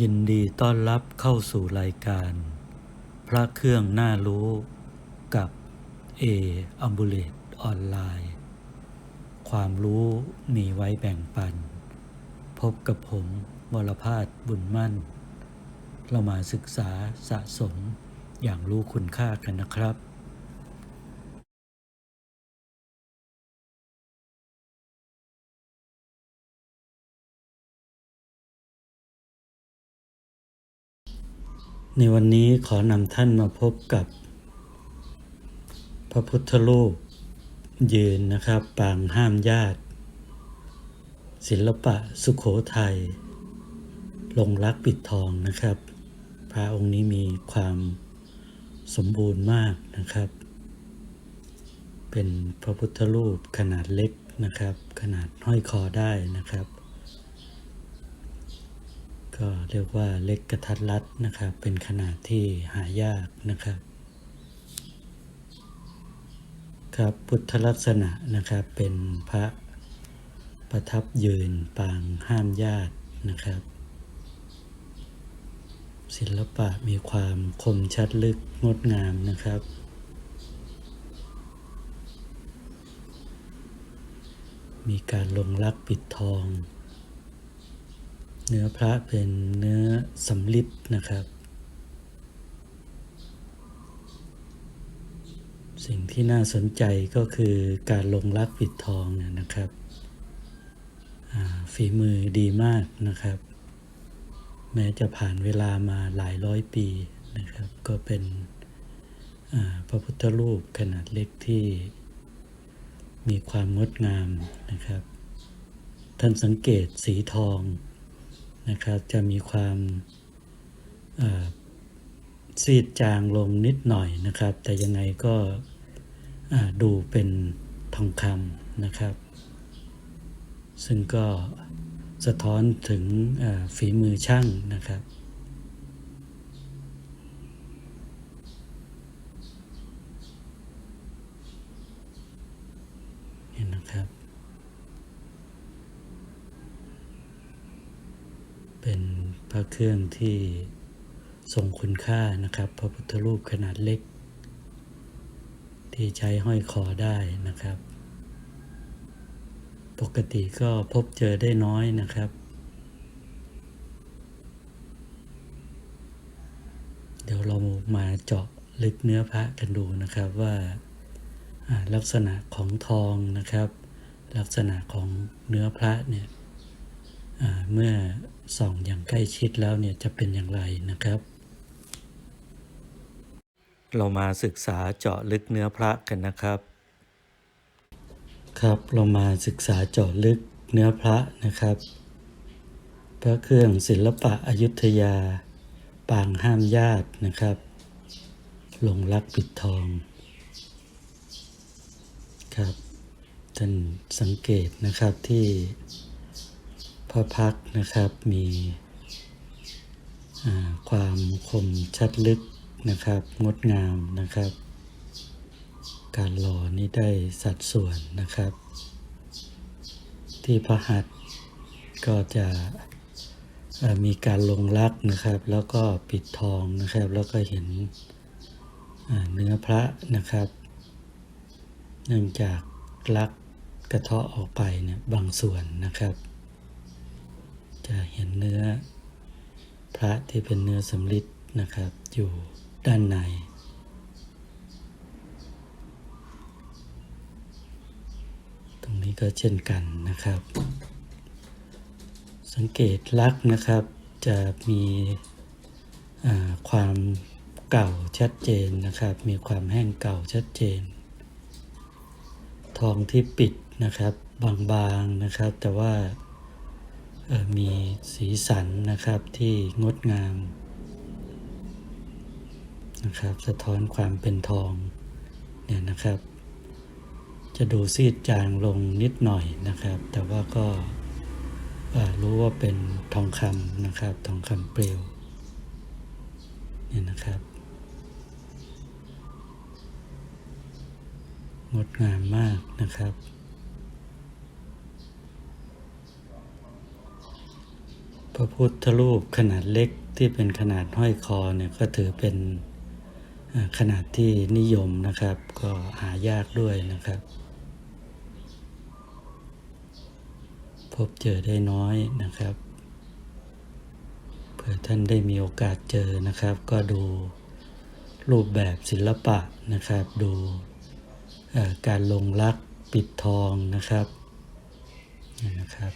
ยินดีต้อนรับเข้าสู่รายการ พระเครื่องน่ารู้กับ A a m b u l a t e ออนไลน์ ความรู้มีไว้แบ่งปัน พบกับผมวรพาสบุญมั่น เรามาศึกษาสะสมอย่างรู้คุณค่ากันนะครับ ในวันนี้ขอนำท่านมาพบกับ พระพุทธรูปยืนนะครับ ปางห้ามญาติ ศิลปะสุขโขทัยลงรักปิดทองนะครับ พระองค์นี้มีความสมบูรณ์มากนะครับ เป็นพระพุทธรูปขนาดเล็กนะครับ ขนาดห้อยคอได้นะครับ ก็เรียกว่าเล็กกระทัดรัดนะครับ เป็นขนาดที่หายากนะครับ ครับพุทธลักษณะนะครับ เป็นพระประทับยืนปางห้ามญาตินะครับ ศิลปะมีความคมชัดลึกงดงามนะครับมีการลงรักปิดทอง เนื้อพระเป็นเนื้อสำลิดนะครับ สิ่งที่น่าสนใจก็คือการลงรักปิดทองเนี่ยนะครับ ฝีมือดีมากนะครับ แม้จะผ่านเวลามาหลายร้อยปีนะครับ ก็เป็นพระพุทธรูปขนาดเล็กที่มีความงดงามนะครับ ท่านสังเกตสีทอง นะครับ จะมีความซีดจางลงนิดหน่อยนะครับ แต่ยังไงก็ดูเป็นทองคำนะครับ ซึ่งก็สะท้อนถึงฝีมือช่างนะครับ เห็นนะครับ เป็นพระเครื่องที่ทรงคุณค่านะครับ พระพุทธรูปขนาดเล็ก ที่ใช้ห้อยคอได้นะครับ ปกติก็พบเจอได้น้อยนะครับ เดี๋ยวเรามาเจาะลึกเนื้อพระกันดูนะครับว่าลักษณะของทองนะครับ ลักษณะของเนื้อพระเนี่ยเมื่อ ส่องอย่างใกล้ชิดแล้วเนี่ยจะเป็นอย่างไรนะครับ เรามาศึกษาเจาะลึกเนื้อพระกันนะครับ ครับเรามาศึกษาเจาะลึกเนื้อพระนะครับ พระเครื่องศิลปะอยุธยา ปางห้ามญาตินะครับลงรักปิดทองครับท่านสังเกตนะครับที่ พระพักนะครับมีความคมชัดลึกนะครับ งดงามนะครับ การหล่อนี่ได้สัดส่วนนะครับ ที่พระหัตถ์ก็จะมีการลงรักนะครับ แล้วก็ปิดทองนะครับ แล้วก็เห็นเนื้อพระนะครับ เนื่องจากลักกระเทาะออกไปเนี่ยบางส่วนนะครับ จะเห็นเนื้อพระที่เป็นเนื้อสำลิดนะครับ อยู่ด้านใน ตรงนี้ก็เช่นกันนะครับ สังเกตลักษณ์นะครับ จะมีความเก่าชัดเจนนะครับ มีความแห้งเก่าชัดเจน ทองที่ปิดนะครับบางๆนะครับ แต่ว่า มีสีสันนะครับที่งดงามนะครับสะท้อนความเป็นทองเนี่ยนะครับ จะดูซีดจางลงนิดหน่อยนะครับ แต่ว่าก็รู้ว่าเป็นทองคำนะครับทองคำเปลวเนี่ยนะครับ งดงามมากนะครับ พระพุทธรูปขนาดเล็กที่เป็นขนาดห้อยคอเนี่ยก็ถือเป็นขนาดที่นิยมนะครับ ก็หายากด้วยนะครับ พบเจอได้น้อยนะครับเผื่อท่านได้มีโอกาสเจอนะครับ ก็ดูรูปแบบศิลปะนะครับ ดูการลงลักปิดทองนะครับนี่นะครับ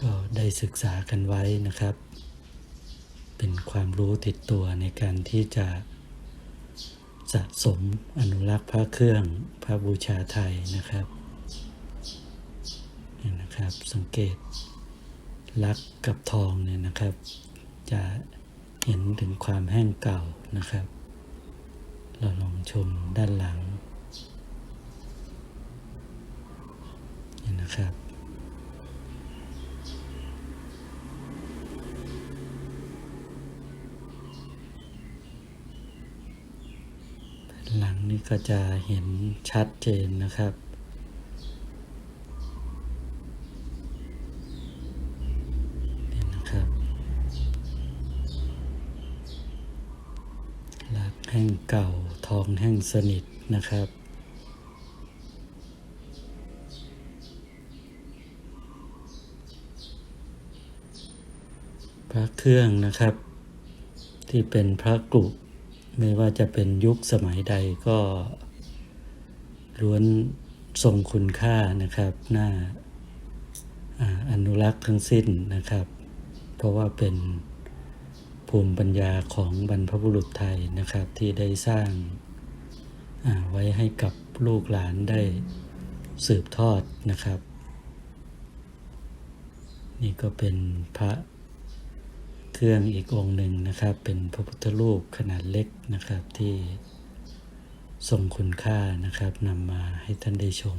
ก็ได้ ศึกษากันไว้นะครับ เป็นความรู้ติดตัวในการที่จะสะสมอนุรักษ์พระเครื่องพระบูชาไทยนะครับนี่นะครับ สังเกตลักษณ์กับทองเนี่ยนะครับ จะเห็นถึงความแห้งเก่านะครับ เราลองชมด้านหลังนี่นะครับ หลัง นี้ก็จะเห็นชัดเจนนะครับ นี่นะครับลักแห้งเก่าทองแห้งสนิทนะครับพระเครื่องนะครับ ที่เป็นพระกรุ ไม่ว่าจะเป็นยุคสมัยใดก็ล้วนทรงคุณค่านะครับน่าอนุรักษ์ทั้งสิ้นนะครับ เพราะว่าเป็นภูมิปัญญาของบรรพบุรุษไทยนะครับ ที่ได้สร้างไว้ให้กับลูกหลานได้สืบทอดนะครับ นี่ก็เป็นพระ เครื่องอีกองค์หนึ่งนะครับ เป็นพระพุทธรูปขนาดเล็กนะครับที่ทรงคุณค่านะครับนำมาให้ท่านได้ชม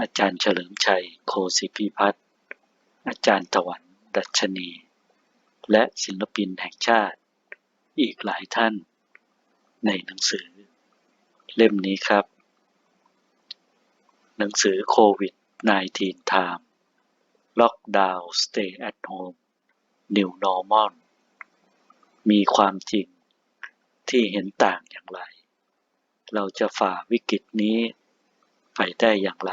อาจารย์เฉลิมชัย โคสิพิพัฒน์ อาจารย์ถวัน ดัชนี และศิลปินแห่งชาติ อีกหลายท่าน ในหนังสือ เล่มนี้ครับ หนังสือโควิด -19 Time Lockdown Stay at Home New Normal มีความจริงที่เห็นต่างอย่างไร เราจะฝ่าวิกฤตนี้ไปได้อย่างไร